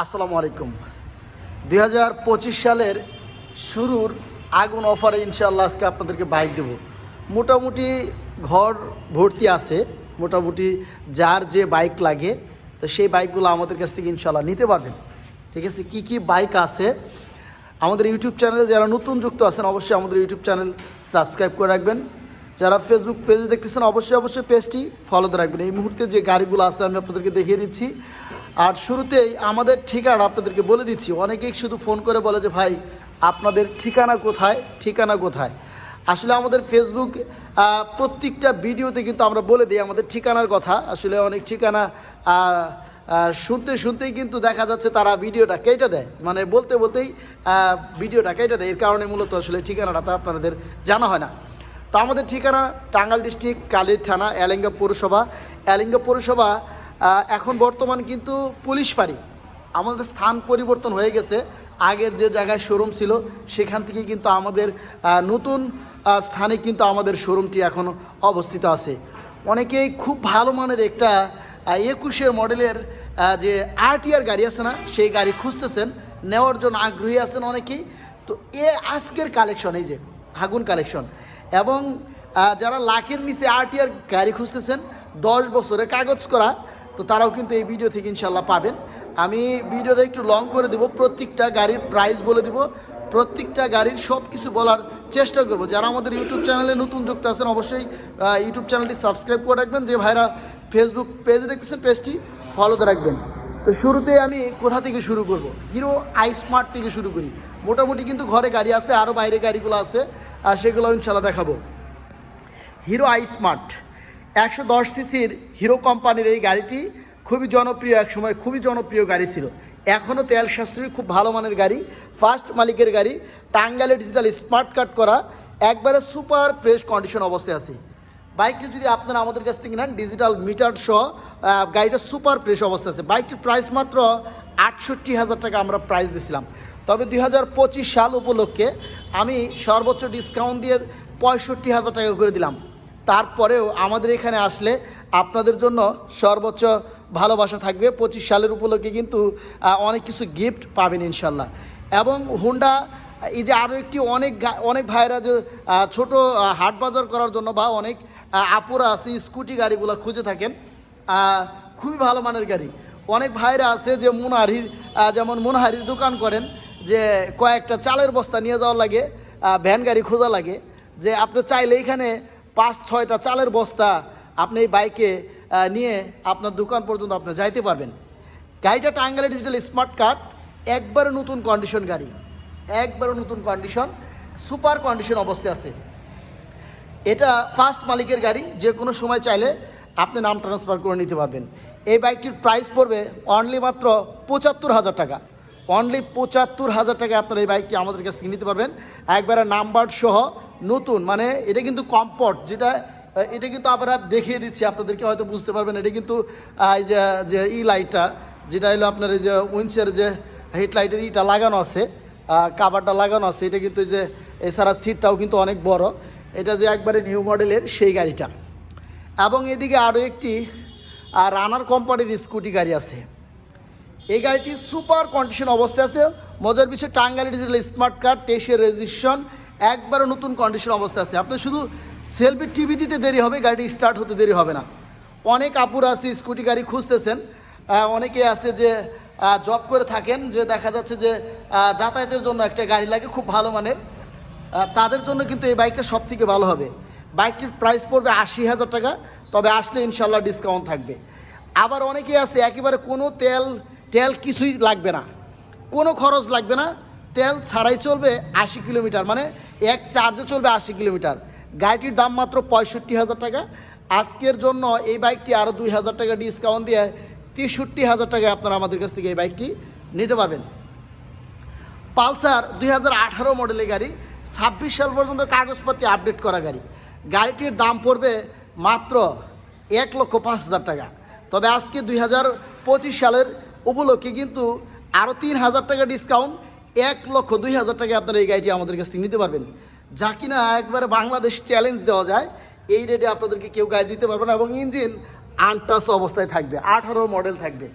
আসসালামু আলাইকুম। দুই হাজার পঁচিশ সালের শুরুর আগুন অফারে ইনশাল্লাহ আজকে আপনাদেরকে বাইক দেব। মোটামুটি ঘর ভর্তি আছে, মোটামুটি যার যে বাইক লাগে, তো সেই বাইকগুলো আমাদের কাছ থেকে ইনশাল্লাহ নিতে পারবেন। ঠিক আছে? কি কি বাইক আছে? আমাদের ইউটিউব চ্যানেলে যারা নতুন যুক্ত আছেন, অবশ্যই আমাদের ইউটিউব চ্যানেল সাবস্ক্রাইব করে রাখবেন। যারা ফেসবুক পেজে দেখতেছেন, অবশ্যই অবশ্যই পেজটি ফলোতে রাখবেন। এই মুহূর্তে যে গাড়িগুলো আছে, আমি আপনাদেরকে দেখিয়ে দিচ্ছি। আর শুরুতেই আমাদের ঠিকানা আপনাদেরকে বলে দিচ্ছি। অনেকেই শুধু ফোন করে বলে যে, ভাই, আপনাদের ঠিকানা কোথায়? ঠিকানা কোথায়? আসলে আমাদের ফেসবুক প্রত্যেকটা ভিডিওতে কিন্তু আমরা বলে দিই আমাদের ঠিকানার কথা। আসলে অনেক ঠিকানা শুনতে শুনতেই কিন্তু দেখা যাচ্ছে তারা ভিডিওটা কেটে দেয়। মানে বলতে বলতেই ভিডিওটা কেটে দেয়। এর কারণে মূলত আসলে ঠিকানাটা তা আপনাদের জানা হয় না। তো আমাদের ঠিকানা টাঙ্গাইল ডিস্ট্রিক্ট, কালীর থানা, এলেঙ্গা পৌরসভা। এলেঙ্গা পৌরসভা এখন বর্তমান কিন্তু পুলিশ পাড়ি আমাদের স্থান পরিবর্তন হয়ে গেছে। আগের যে জায়গায় শোরুম ছিল, সেখান থেকে কিন্তু আমাদের নতুন স্থানে কিন্তু আমাদের শোরুমটি এখন অবস্থিত আছে। অনেকেই খুব ভালো মানের একটা একুশের মডেলের যে আরটিআর গাড়ি আছে না, সেই গাড়ি খুঁজতেছেন। নেওয়ার জন্য আগ্রহী আছেন অনেকেই। তো এ আজকের কালেকশন এই যে আগুন কালেকশন এবং যারা লাখের নিচে আরটিআর গাড়ি খুঁজতেছেন, দশ বছরে কাগজ করা তো তারাও কিন্তু এই ভিডিও থেকে ইনশাল্লাহ পাবেন। আমি ভিডিওটা একটু লং করে দেবো, প্রত্যেকটা গাড়ির প্রাইস বলে দিব, প্রত্যেকটা গাড়ির সব কিছু বলার চেষ্টা করব। যারা আমাদের ইউটিউব চ্যানেলে নতুন যুক্ত আছেন, অবশ্যই ইউটিউব চ্যানেলটি সাবস্ক্রাইব করে রাখবেন। যে ভাইরা ফেসবুক পেজে দেখতেছেন পেজটি ফলোতে রাখবেন। তো শুরুতে আমি কোথা থেকে শুরু করব? হিরো আই স্মার্ট থেকে শুরু করি। মোটামুটি কিন্তু ঘরে গাড়ি আছে আরও বাইরে গাড়িগুলো আছে আর সেগুলো ইনশাল্লাহ দেখাবো। হিরো আই স্মার্ট একশো দশ সিসির হিরো কোম্পানির এই গাড়িটি খুবই জনপ্রিয় এক সময়, খুবই জনপ্রিয় গাড়ি ছিল। এখনও তেল সাশ্রয়ী, খুব ভালো মানের গাড়ি, ফার্স্ট মালিকের গাড়ি, টাঙ্গাইলে ডিজিটাল স্মার্ট কার্ড করা, একবারে সুপার ফ্রেশ কন্ডিশন অবস্থায় আছে। বাইকটি যদি আপনারা আমাদের কাছ থেকে নেন ডিজিটাল মিটার সহ গাড়িটা সুপার ফ্রেশ অবস্থা আছে। বাইকটির প্রাইস মাত্র আটষট্টি হাজার টাকা আমরা প্রাইস দিয়েছিলাম তবে দুই হাজার পঁচিশ সাল উপলক্ষে আমি সর্বোচ্চ ডিসকাউন্ট দিয়ে পঁয়ষট্টি হাজার টাকা করে দিলাম। তারপরেও আমাদের এখানে আসলে আপনাদের জন্য সর্বোচ্চ ভালোবাসা থাকবে। পঁচিশ সালের উপলক্ষে কিন্তু অনেক কিছু গিফট পাবেন ইনশাল্লাহ। এবং হুন্ডা এই যে আরও একটি অনেক অনেক ভাইরা যে ছোটো হাট বাজার করার জন্য বা অনেক আপুরা আছে, স্কুটি গাড়িগুলো খুঁজে থাকেন খুবই ভালো মানের গাড়ি। অনেক ভাইরা আছে যে মুনহারির যেমন মুনহারির দোকান করেন, যে কয়েকটা চালের বস্তা নিয়ে যাওয়ার লাগে ভ্যান গাড়ি খোঁজা লাগে, যে আপনি চাইলে এখানে পাঁচ, ছয়টা চালের বস্তা আপনি এই বাইকে নিয়ে আপনার দোকান পর্যন্ত আপনি যাইতে পারবেন। গাড়িটা টাঙ্গাইলে ডিজিটাল স্মার্ট কার্ড, একবারে নতুন কন্ডিশন গাড়ি। একবারে নতুন কন্ডিশন সুপার কন্ডিশন অবস্থায় আছে। এটা ফার্স্ট মালিকের গাড়ি, যে কোনো সময় চাইলে আপনি নাম ট্রান্সফার করে নিতে পারবেন। এই বাইকটির প্রাইস পড়বে অনলি মাত্র পঁচাত্তর হাজার টাকা। অনলি পঁচাত্তর হাজার টাকা আপনার এই বাইকটি আমাদের কাছে নিতে পারবেন। একবারে নাম্বার সহ নতুন মানে এটা কিন্তু কমফর্ট যেটা এটা কিন্তু আমরা দেখিয়ে দিচ্ছি, আপনাদেরকে হয়তো বুঝতে পারবেন, এটা কিন্তু এই যে যে ই লাইটটা যেটা হলো আপনার এই যে উইন্সের যে হেডলাইটের ইটা লাগানো আছে কাভারটা লাগানো আছে, এটা কিন্তু যে এছাড়া সিটটাও কিন্তু অনেক বড়, এটা যে একবারে নিউ মডেলের সেই গাড়িটা। এবং এদিকে আরও একটি রানার কোম্পানির স্কুটি গাড়ি আছে। এই গাড়িটি সুপার কন্ডিশন অবস্থায় আছে, মজার বিষয়, টাঙ্গাইল ডিজিটাল স্মার্ট কার্ড তেইশের রেজিস্ট্রেশন একবারও নতুন কন্ডিশন অবস্থায় আসছে আপনি শুধু সেলফি টিভি দিতে দেরি হবে গাড়ি স্টার্ট হতে দেরি হবে না। অনেক আপুর আছে স্কুটি গাড়ি খুঁজতেছেন। অনেকে আছে যে জব করে থাকেন, যে দেখা যাচ্ছে যে যাতায়াতের জন্য একটা গাড়ি লাগে, খুব ভালো মানের। তাদের জন্য কিন্তু এই বাইকটা সব থেকে ভালো হবে। বাইকটির প্রাইস পড়বে আশি হাজার টাকা, তবে আসলে ইনশাল্লাহ ডিসকাউন্ট থাকবে। আবার অনেকেই আছে, একেবারে কোনো তেল তেল কিছুই লাগবে না। কোনো খরচ লাগবে না। তেল ছাড়াই চলবে আশি কিলোমিটার মানে এক চার্জে চলবে আশি কিলোমিটার। গাড়িটির দাম মাত্র পঁয়ষট্টি হাজার টাকা। আজকের জন্য এই বাইকটি আরও দুই হাজার টাকা ডিসকাউন্ট দিয়ে তেষট্টি হাজার টাকায় আপনারা আমাদের কাছ থেকে এই বাইকটি নিতে পারবেন। পালসার দুই হাজার আঠারো মডেলের গাড়ি, ছাব্বিশ সাল পর্যন্ত কাগজপত্র আপডেট করা গাড়ি। গাড়িটির দাম পড়বে মাত্র এক লক্ষ পাঁচ হাজার টাকা। তবে আজকে দুই হাজার পঁচিশ সালের উপলক্ষে কিন্তু আরও তিন হাজার টাকা ডিসকাউন্ট এক লক্ষ দুই হাজার টাকা আপনারা এই গাড়িটি আমাদের কাছ থেকে নিতে পারবেন। যা কিনা একবারে বাংলাদেশ চ্যালেঞ্জ দেওয়া যায়, এই রেটে আপনাদেরকে কেউ গাড়ি দিতে পারবে না এবং ইঞ্জিন আনটাস অবস্থায় থাকবে, আঠারো মডেল থাকবে।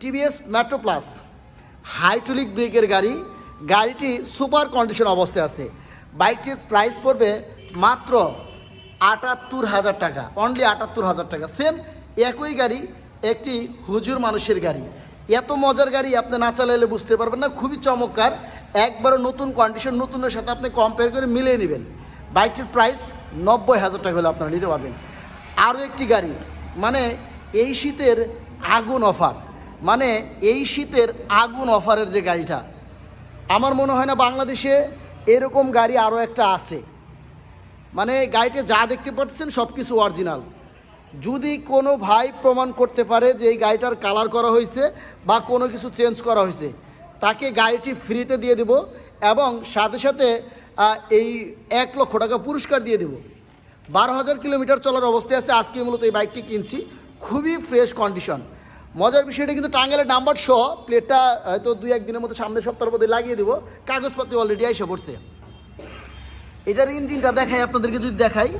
টিভিএস মেট্রো প্লাস হাইড্রোলিক ব্রেকের গাড়ি, গাড়িটি সুপার কন্ডিশন অবস্থায় আছে। বাইকটির প্রাইস পড়বে মাত্র আটাত্তর হাজার টাকা অনলি আটাত্তর হাজার টাকা। সেম একই গাড়ি, একটি হুজুর মানুষের গাড়ি। এত মজার গাড়ি আপনি না চালাইলে বুঝতে পারবেন না, খুবই চমৎকার। একবারও নতুন কন্ডিশন নতুনের সাথে আপনি কম্পেয়ার করে মিলিয়ে নেবেন। বাইকটির প্রাইস নব্বই হাজার টাকা হলে আপনারা নিতে পারবেন। আরও একটি গাড়ি মানে এই শীতের আগুন অফার মানে এই শীতের আগুন অফারের যে গাড়িটা, আমার মনে হয় না বাংলাদেশে এরকম গাড়ি আরও একটা আছে। মানে গাড়িতে যা দেখতে পাচ্ছেন সব কিছু অরিজিনাল যদি কোনো ভাই প্রমাণ করতে পারে যে এই গাড়িটার কালার করা হয়েছে বা কোনো কিছু চেঞ্জ করা হয়েছে, তাকে গাড়িটি ফ্রিতে দিয়ে দেব এবং সাথে সাথে এই এক লক্ষ টাকা পুরস্কার দিয়ে দেব। বারো হাজার কিলোমিটার চলার অবস্থায় আছে, আজকে মূলত এই বাইকটি কিনছি। খুবই ফ্রেশ কন্ডিশন মজার বিষয়টা কিন্তু টাঙ্গালের নাম্বার সহ প্লেটটা হয়তো দুই একদিনের মতো সামনের সপ্তাহের মধ্যে লাগিয়ে দেবো। কাগজপত্র অলরেডি এসে পড়ছে। এটার ইঞ্জিনটা দেখাই, আপনাদেরকে যদি দেখাই।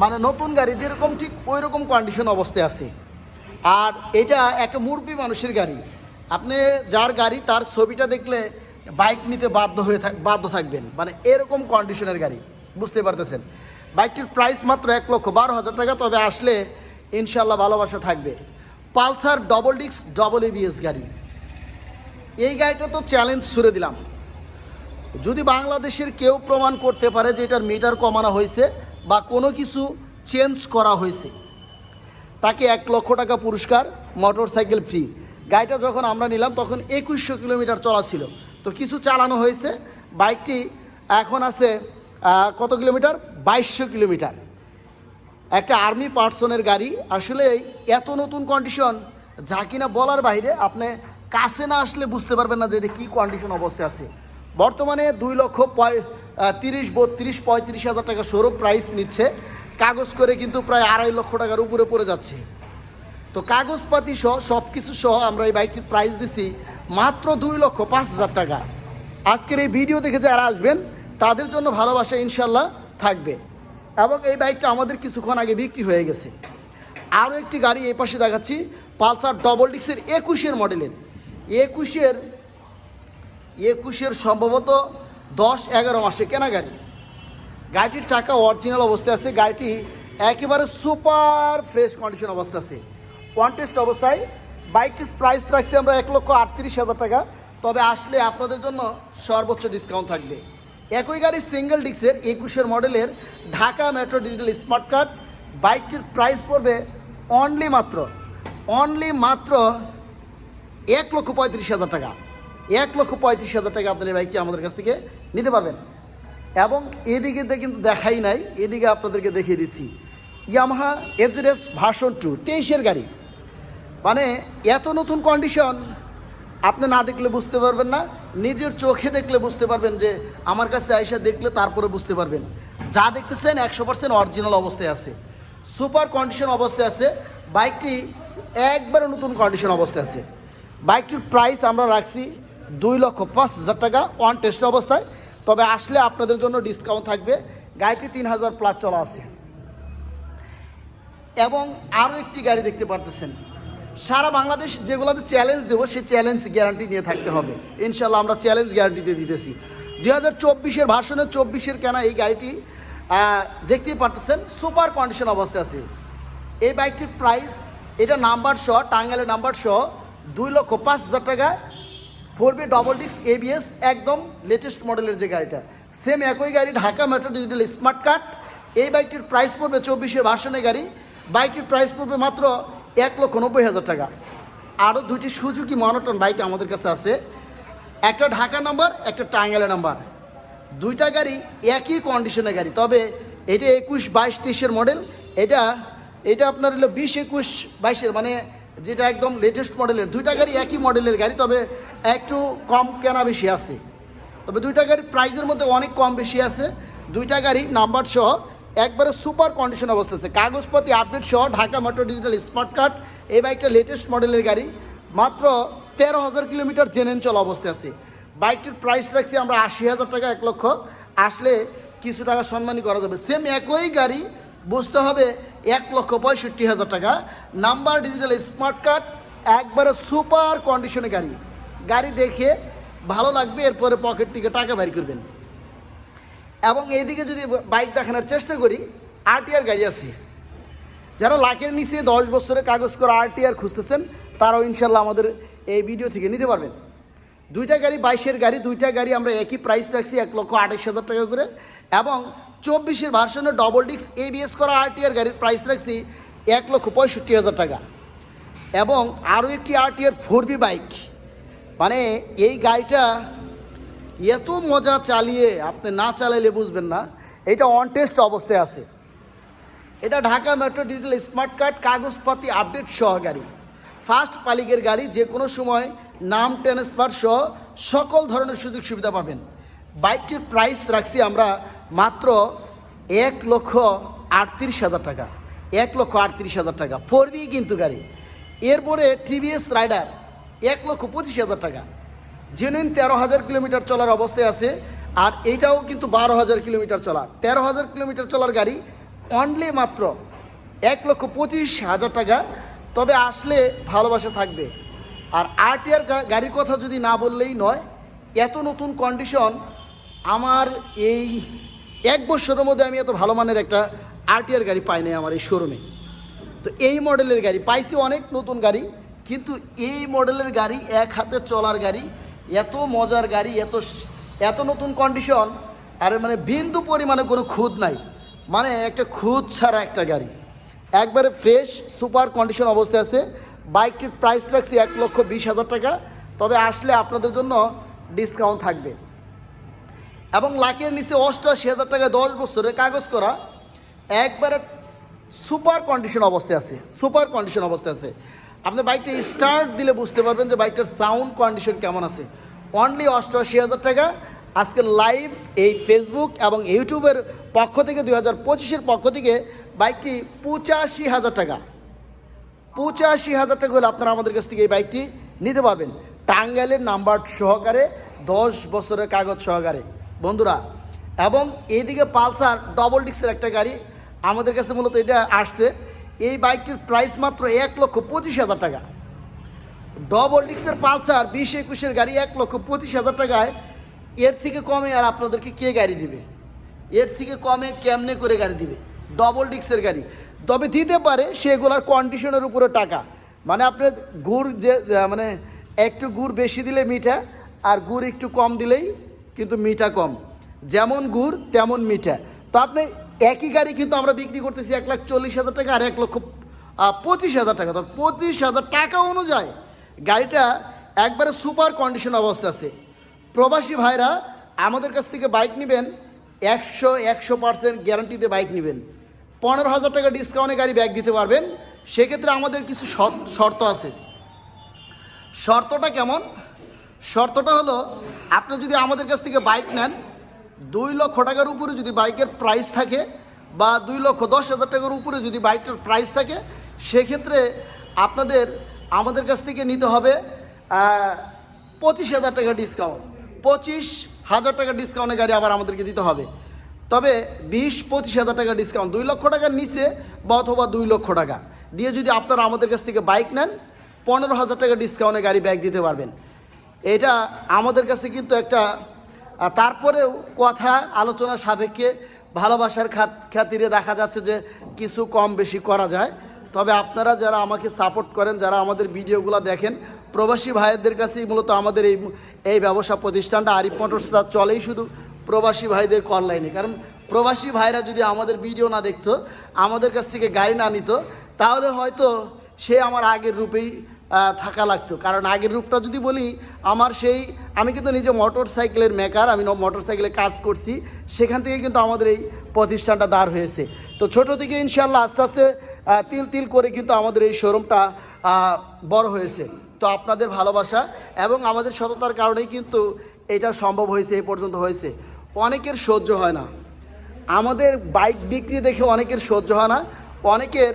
মানে নতুন গাড়ি, যেরকম ঠিক ওই রকম কন্ডিশন অবস্থায় আছে। আর এটা একটা মুরব্বী মানুষের গাড়ি। আপনি যার গাড়ি, তার ছবিটা দেখলে বাইক নিতে বাধ্য হয়ে থাক, বাধ্য থাকবেন। মানে এরকম কন্ডিশনের গাড়ি, বুঝতে পারতেছেন? বাইকটির প্রাইস মাত্র এক লক্ষ বারো হাজার টাকা, তবে আসলে ইনশাল্লাহ ভালোবাসা থাকবে। পালসার ডবল ডিক্স ডবল এবিএস গাড়ি। এই গাড়িটা তো চ্যালেঞ্জ ছুড়ে দিলাম। যদি বাংলাদেশের কেউ প্রমাণ করতে পারে যে এটার মিটার কমানো হয়েছে বা কোনো কিছু চেঞ্জ করা হয়েছে, তাকে এক লক্ষ টাকা পুরস্কার মোটর সাইকেল ফ্রি গাড়িটা যখন আমরা নিলাম, তখন একুশশো কিলোমিটার চলা ছিল। তো কিছু চালানো হয়েছে। বাইকটি এখন আছে কত কিলোমিটার? বাইশশো কিলোমিটার। একটা আর্মি পার্সনের গাড়ি। আসলে এত নতুন কন্ডিশন যা কিনা বলার বাইরে, আপনি কাছে না আসলে বুঝতে পারবেন না যে এটা কী কন্ডিশন অবস্থায় আছে। বর্তমানে দুই লক্ষ পঁয় তিরিশ, বত্রিশ, পঁয়ত্রিশ হাজার টাকা শোরুম প্রাইস নিচ্ছে। কাগজ করে কিন্তু প্রায় আড়াই লক্ষ টাকার উপরে পড়ে যাচ্ছে। তো কাগজপাতি সহ সব কিছু সহ আমরা এই বাইকটির প্রাইস দিছি মাত্র দুই লক্ষ পাঁচ হাজার টাকা। আজকের এই ভিডিও দেখে যারা আসবেন, তাদের জন্য ভালোবাসা ইনশাল্লাহ থাকবে। এবং এই বাইকটা আমাদের কিছুক্ষণ আগে বিক্রি হয়ে গেছে। আরও একটি গাড়ি এই পাশে দেখাচ্ছি, পালসার ডবল ডিক্সের একুশের মডেলের একুশের একুশের সম্ভবত দশ, এগারো মাসে কেনা গাড়ি গাড়িটির চাকা অরিজিনাল অবস্থায় আছে, গাড়িটি একেবারে সুপার ফ্রেশ কন্ডিশন অবস্থা আছে। কন্টেস্ট অবস্থায়, বাইকটির প্রাইস রাখছি আমরা এক লক্ষ আটত্রিশ হাজার টাকা। তবে আসলে আপনাদের জন্য সর্বোচ্চ ডিসকাউন্ট থাকবে। একই গাড়ি সিঙ্গেল ডিক্সের একুশের মডেলের Dhaka metro digital smart card বাইকটির প্রাইস পড়বে অনলি মাত্র অনলি মাত্র এক লক্ষ পঁয়ত্রিশ হাজার টাকা। এক লক্ষ পঁয়ত্রিশ হাজার টাকা আপনার এই বাইকটি আমাদের কাছ থেকে নিতে পারবেন। এবং এদিকে কিন্তু দেখাই নাই, এদিকে আপনাদেরকে দেখিয়ে দিচ্ছি। ইয়ামাহা এফজেডএস ভার্সন টু, তেইশের গাড়ি। মানে এত নতুন কন্ডিশন, আপনি না দেখলে বুঝতে পারবেন না, নিজের চোখে দেখলে বুঝতে পারবেন যে আমার কাছে আইসা দেখলে তারপরে বুঝতে পারবেন। যা দেখতেছেন একশো পার্সেন্ট অরিজিনাল অবস্থায় আছে। সুপার কন্ডিশন অবস্থায় আছে। বাইকটি একবারে নতুন কন্ডিশন অবস্থায় আছে। বাইকটির প্রাইস আমরা রাখছি দুই লক্ষ পাঁচ হাজার টাকা ওয়ান টেস্ট অবস্থায়। তবে আসলে আপনাদের জন্য ডিসকাউন্ট থাকবে। গাড়িটি তিন হাজার প্লাস চলা আছে। এবং আরও একটি গাড়ি দেখতে পারতেছেন। সারা বাংলাদেশ যেগুলোতে চ্যালেঞ্জ দেবো, সেই চ্যালেঞ্জ গ্যারান্টি নিয়ে থাকতে হবে। ইনশাল্লাহ আমরা চ্যালেঞ্জ গ্যারান্টিতে দিতেছি। দুই হাজার চব্বিশের ভার্সনের চব্বিশের কেনা এই গাড়িটি দেখতেই পারতেছেন সুপার কন্ডিশন অবস্থায় আছে। এই বাইকটির প্রাইস এটা নাম্বার সহ, টাঙ্গাইলের নাম্বার সহ, দুই লক্ষ পাঁচ হাজার টাকা। ফোর বি ডবল ডিক্স এবিএস একদম লেটেস্ট মডেলের যে গাড়িটা। সেম একই গাড়ি, Dhaka metro digital smart card এই বাইকটির প্রাইস পড়বে চব্বিশে ভার্সনের গাড়ি। বাইকটির প্রাইস পড়বে মাত্র এক লক্ষ নব্বই হাজার টাকা। আরও দুইটি সুজুকি মনোটন বাইক আমাদের কাছে আছে। একটা ঢাকা নাম্বার একটা টাঙ্গাইলের নাম্বার দুইটা গাড়ি একই কন্ডিশনের গাড়ি। তবে এটা একুশ বাইশ তেইশের মডেল এটা এটা আপনার হলো বিশ একুশ বাইশের মানে যেটা একদম লেটেস্ট মডেলের দুইটা গাড়ি একই মডেলের গাড়ি, তবে একটু কম কেনা বেশি আছে। তবে দুইটা গাড়ির প্রাইজের মধ্যে অনেক কম বেশি আছে। দুইটা গাড়ি নাম্বার সহ একবারে সুপার কন্ডিশন অবস্থা আছে। কাগজপত্র আপডেট সহ Dhaka metro digital smart card এই বাইকটা লেটেস্ট মডেলের গাড়ি। মাত্র তেরো হাজার কিলোমিটার জেনেন চলা অবস্থায় আছে। বাইকটির প্রাইস রাখছি আমরা আশি হাজার টাকা, এক লক্ষ। আসলে কিছু টাকা সম্মানই করা যাবে। সেম একই গাড়ি বুঝতে হবে এক লক্ষ পঁয়ষট্টি হাজার টাকা। নাম্বার ডিজিটাল স্মার্ট কার্ড একবারে সুপার কন্ডিশনের গাড়ি। গাড়ি দেখে ভালো লাগবে, এরপরে পকেট থেকে টাকা বের করবেন। এবং এইদিকে যদি বাইক দেখানোর চেষ্টা করি আরটিআর গাড়ি আছে। যারা লাখের নিচে দশ বছরের কাগজ করা আরটিআর খুঁজতেছেন, তারাও ইনশাল্লাহ আমাদের এই ভিডিও থেকে নিতে পারবেন। দুইটা গাড়ি, বাইশের গাড়ি, দুইটা গাড়ি আমরা একই প্রাইস রাখছি, এক লক্ষ আঠাশ হাজার টাকা করে। এবং চব্বিশের ভার্সনের ডবল ডিস্ক এবিএস করা আরটিআর গাড়ির প্রাইস রাখছি এক লক্ষ পঁয়ষট্টি হাজার টাকা। এবং আরও একটি আরটিআর ফোর বি বাইক মানে এই গাড়িটা এত মজা চালিয়ে আপনি না চালাইলে বুঝবেন না, এটা অন টেস্ট অবস্থায় আছে। এটা Dhaka metro digital smart card কাগজপাতি আপডেট সহ গাড়ি। ফার্স্ট পালিকের গাড়ি, যে কোনো সময় নাম ট্রান্সফার সহ সকল ধরনের সুযোগ সুবিধা পাবেন বাইকটির প্রাইস রাখছি আমরা মাত্র এক লক্ষ আটত্রিশ হাজার টাকা। এক লক্ষ আটত্রিশ হাজার টাকা। ফোর বি কিন্তু গাড়ি। এরপরে টিভিএস রাইডার, এক লক্ষ পঁচিশ হাজার টাকা। জেনুইন তেরো হাজার কিলোমিটার চলার অবস্থায় আছে, আর এইটাও কিন্তু বারো হাজার কিলোমিটার চলা। তেরো হাজার কিলোমিটার চলার গাড়ি অনলি মাত্র এক লক্ষ পঁচিশ হাজার টাকা। তবে আসলে ভালোবাসা থাকবে। আর আরটিআর গাড়ির কথা যদি না বললেই নয়, এত নতুন কন্ডিশন আমার এই এক বছরের মধ্যে আমি এত ভালো মানের একটা আরটিআর গাড়ি পাই নাই আমার এই শোরুমে তো এই মডেলের গাড়ি, পাইছি অনেক নতুন গাড়ি, কিন্তু এই মডেলের গাড়ি, এক হাতে চলার গাড়ি, এত মজার গাড়ি, এত এত নতুন কন্ডিশন আর মানে বিন্দু পরিমাণে কোনো খুদ নাই। মানে একটা খুদ ছাড়া একটা গাড়ি। একবারে ফ্রেশ সুপার কন্ডিশন অবস্থায় আছে। বাইকটির প্রাইস রাখছি এক লক্ষ বিশ হাজার টাকা। তবে আসলে আপনাদের জন্য ডিসকাউন্ট থাকবে। এবং লাখের নিচে অষ্টআশি হাজার টাকায় দশ বছরের কাগজ করা একবারে সুপার কন্ডিশন অবস্থায় আছে, সুপার কন্ডিশন অবস্থায় আছে। আপনি বাইকটা স্টার্ট দিলে বুঝতে পারবেন যে বাইকটার সাউন্ড কন্ডিশন কেমন আছে। অনলি অষ্টআশি হাজার টাকা। আজকে লাইভ এই ফেসবুক এবং ইউটিউবের পক্ষ থেকে, দুই হাজার পঁচিশের পক্ষ থেকে বাইকটি পঁচাশি হাজার টাকা। পঁচাশি হাজার টাকা হলে আপনারা আমাদের কাছ থেকে এই বাইকটি নিতে পারবেন। টাঙ্গাইলের নাম্বার সহকারে, দশ বছরের কাগজ সহকারে। বন্ধুরা, এবং এইদিকে পালসার ডবল ডিক্সের একটা গাড়ি আমাদের কাছে মূলত এটা আসছে। এই বাইকটির প্রাইস মাত্র এক লক্ষ পঁচিশ হাজার টাকা। ডবল ডিক্সের পালসার বিশ একুশের গাড়ি এক লক্ষ পঁচিশ হাজার টাকায়। এর থেকে কমে আর আপনাদেরকে কে গাড়ি দিবে? এর থেকে কমে কেমনে করে গাড়ি দিবে? ডবল ডিক্সের গাড়ি। তবে দিতে পারে সেগুলোর কন্ডিশনের উপরে টাকা। মানে আপনার গুড় যে- মানে একটু গুড় বেশি দিলে মিঠা, আর গুড় একটু কম দিলেই কিন্তু মিঠা কম। যেমন গুড়, তেমন মিঠা। তো আপনি একই গাড়ি কিন্তু আমরা বিক্রি করতেছি এক লাখ চল্লিশ হাজার টাকা আর এক লক্ষ পঁচিশ হাজার টাকা। তো পঁচিশ হাজার টাকা অনুযায়ী গাড়িটা একবারে সুপার কন্ডিশন অবস্থা আছে। প্রবাসী ভাইরা আমাদের কাছ থেকে বাইক নেবেন, একশো একশো পার্সেন্ট গ্যারান্টিতে বাইক নেবেন। পনেরো হাজার টাকা ডিসকাউন্টে গাড়ি ব্যাগ দিতে পারবেন। সেক্ষেত্রে আমাদের কিছু শর্ত- শর্ত আছে। শর্তটা কেমন? শর্তটা হলো, আপনি যদি আমাদের কাছ থেকে বাইক নেন, দুই লক্ষ টাকার উপরে যদি বাইকের প্রাইস থাকে বা দুই লক্ষ দশ হাজার টাকার উপরে যদি বাইকটার প্রাইস থাকে, সেক্ষেত্রে আপনাদের, আমাদের কাছ থেকে নিতে হবে পঁচিশ হাজার টাকা ডিসকাউন্ট পঁচিশ হাজার টাকা ডিসকাউন্টে গাড়ি আবার আমাদেরকে দিতে হবে। তবে বিশ, পঁচিশ হাজার টাকা ডিসকাউন্ট দুই লক্ষ টাকার নিচে বা অথবা দুই লক্ষ টাকা। দিয়ে যদি আপনারা আমাদের কাছ থেকে বাইক নেন, পনেরো হাজার টাকা ডিসকাউন্টে গাড়ি ব্যাগ দিতে পারবেন। এটা আমাদের কাছে কিন্তু একটা তারপরেও কথা, আলোচনা সাপেক্ষে ভালোবাসার খাত খাতিরে দেখা যাচ্ছে যে কিছু কম বেশি করা যায়। তবে আপনারা যারা আমাকে সাপোর্ট করেন, যারা আমাদের ভিডিওগুলো দেখেন, প্রবাসী ভাইদের কাছেই মূলত আমাদের এই এই ব্যবসা প্রতিষ্ঠানটা আরিফ মোটরসটা চলেই শুধু প্রবাসী ভাইদের অনলাইনে কারণ প্রবাসী ভাইরা যদি আমাদের ভিডিও না দেখতো, আমাদের কাছ থেকে গাড়ি না নিত, তাহলে হয়তো সে আমার আগের রূপেই থাকা লাগতো। কারণ আগের রূপটা যদি বলি, আমার সেই, আমি কিন্তু নিজে মোটর সাইকেলের মেকার আমি মোটর সাইকেলে কাজ করছি। সেখান থেকে কিন্তু আমাদের এই প্রতিষ্ঠানটা দাঁড় হয়েছে। তো ছোট থেকে ইনশাল্লাহ আস্তে আস্তে তিল তিল করে কিন্তু আমাদের এই শোরুমটা বড় হয়েছে। তো আপনাদের ভালোবাসা এবং আমাদের সততার কারণেই কিন্তু এটা সম্ভব হয়েছে এই পর্যন্ত হয়েছে। অনেকের সহ্য হয় না। আমাদের বাইক বিক্রি দেখে অনেকের সহ্য হয় না। অনেকের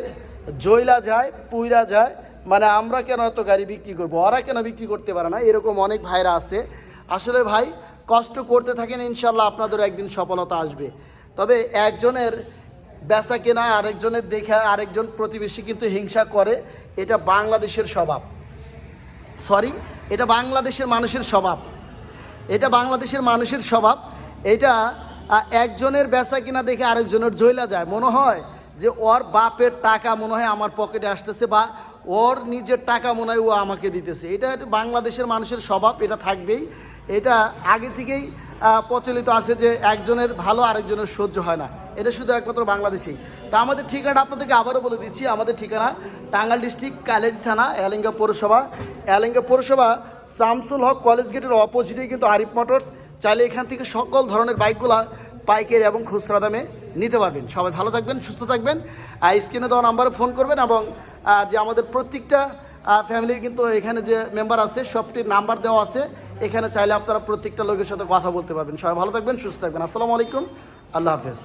জয়লা যায়, পুইরা যায়। মানে আমরা কেন এত গাড়ি বিক্রি করব? ওরা কেন বিক্রি করতে পারে না? এরকম অনেক ভাইরা আছে। আসলে ভাই, কষ্ট করতে থাকেন ইনশাল্লাহ আপনাদের একদিন সফলতা আসবে। তবে একজনের বেচা কেনা, আরেকজনের দেখে, আরেকজন প্রতিবেশী কিন্তু হিংসা করে। এটা বাংলাদেশের স্বভাব। সরি, এটা বাংলাদেশের মানুষের স্বভাব। এটা বাংলাদেশের মানুষের স্বভাব। এটা একজনের বেচা কিনা দেখে আরেকজনের জইলা যায়। মনে হয় যে ওর বাপের টাকা মনে হয় আমার পকেটে আসতেছে বা ওর নিজের টাকা মনে হয় ও আমাকে দিতেছে। এটা একটা বাংলাদেশের মানুষের স্বভাব, এটা থাকবেই। এটা আগে থেকেই প্রচলিত আছে যে একজনের ভালো আরেকজনের সহ্য হয় না। এটা শুধু একমাত্র বাংলাদেশেই। তা আমাদের ঠিকানা আপনাদেরকে আবারও বলে দিচ্ছি, আমাদের ঠিকানা টাঙ্গাল ডিস্ট্রিক্ট, কালেজ থানা, এলিঙ্গা পৌরসভা। এলিঙ্গা পৌরসভা, শামসুল হক কলেজ গেটের অপোজিটেই কিন্তু আরিফ মোটরস। চাইলে এখান থেকে সকল ধরনের বাইকগুলা পাইকারি এবং খুচরা দামে নিতে পারবেন। সবাই ভালো থাকবেন, সুস্থ থাকবেন। আর স্ক্রিনে দেওয়া নাম্বারে ফোন করবেন এবং যে আমাদের প্রত্যেকটা ফ্যামিলির কিন্তু এখানে যে মেম্বার আছে, সবটির নাম্বার দেওয়া আছে। এখানে চাইলে আপনারা প্রত্যেকটা লোকের সাথে কথা বলতে পারবেন। সবাই ভালো থাকবেন, সুস্থ থাকবেন। আসসালামু আলাইকুম। আল্লাহ হাফেজ।